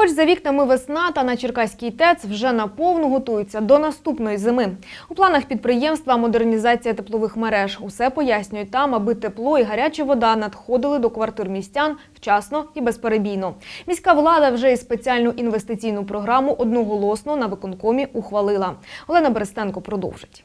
Хоч за вікнами весна та на Черкаській ТЕЦ вже наповну готуються до наступної зими. У планах підприємства модернізація теплових мереж. Усе пояснюють там, аби тепло і гаряча вода надходили до квартир містян вчасно і безперебійно. Міська влада вже і спеціальну інвестиційну програму одноголосно на виконкомі ухвалила. Олена Берестенко продовжить.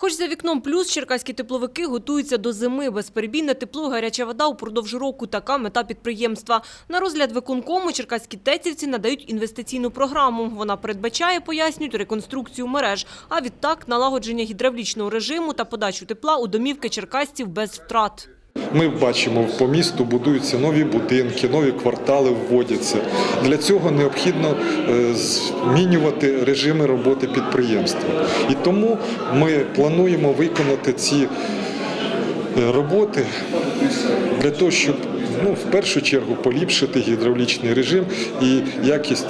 Хоч за вікном плюс черкаські тепловики готуються до зими. Безперебійне тепло гаряча вода упродовж року – така мета підприємства. На розгляд виконкому черкаські тецівці надають інвестиційну програму. Вона передбачає, пояснюють, реконструкцію мереж, а відтак налагодження гідравлічного режиму та подачу тепла у домівки черкасців без втрат. Ми бачимо, по місту будуються нові будинки, нові квартали вводяться. Для цього необхідно е, змінювати режими роботи підприємства. І тому ми плануємо виконати ці е, роботи для того, щоб ну, в першу чергу поліпшити гідравлічний режим і якість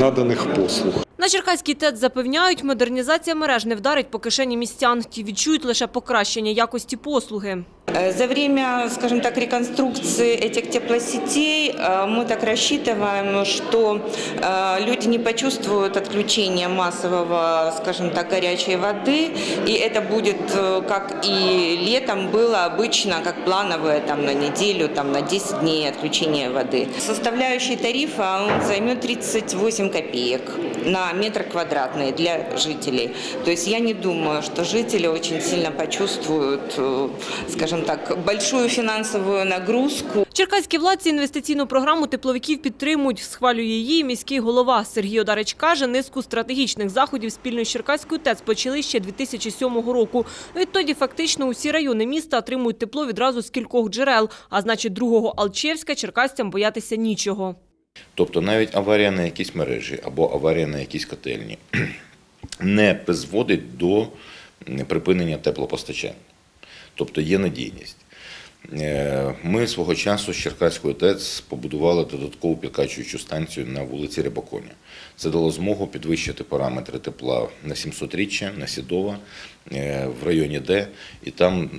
наданих послуг. На Черкаській ТЕЦ запевняють, модернізація мереж не вдарить по кишені містян. Ті відчують лише покращення якості послуги. Э, За время, скажем так, реконструкции этих теплосетей э, мы так рассчитываем, что э, люди не почувствуют отключения массового, скажем так, горячей воды, и это будет, э, как и летом было обычно, как плановое там на неделю, там на 10 дней отключения воды. Составляющий тарифа он займет 38 копеек на метр квадратный для жителей. То есть я не думаю, что жители очень сильно почувствуют, э, скажем так, большую финансовую нагрузку. Черкаські владці інвестиційну програму тепловиків підтримують. Схвалює її міський голова. Сергій Одарич каже, низку стратегічних заходів спільно з Черкаською ТЕЦ почали ще 2007 року. Відтоді фактично усі райони міста отримують тепло відразу з кількох джерел, а значить другого Алчевська черкасцям боятися нічого. Тобто навіть аварія на якійсь мережі або аварія на якійсь котельні не призводить до припинення теплопостачання. Тобто є надійність. Е, Ми свого часу з Черкаської ТЕЦ побудували додаткову підкачуючу станцію на вулиці Рябаконі. Це дало змогу підвищити параметри тепла на 700-річчя, на Сідова, е, в районі Д, і там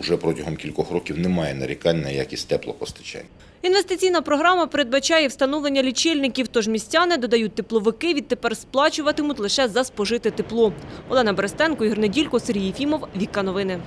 вже протягом кількох років немає нарікань на якість теплопостачання. Інвестиційна програма передбачає встановлення лічильників, тож містяни, додають тепловики, відтепер сплачуватимуть лише за спожите тепло. Олена Берестенко, Ігор Неділько, Сергій Фімов, Віка Новини.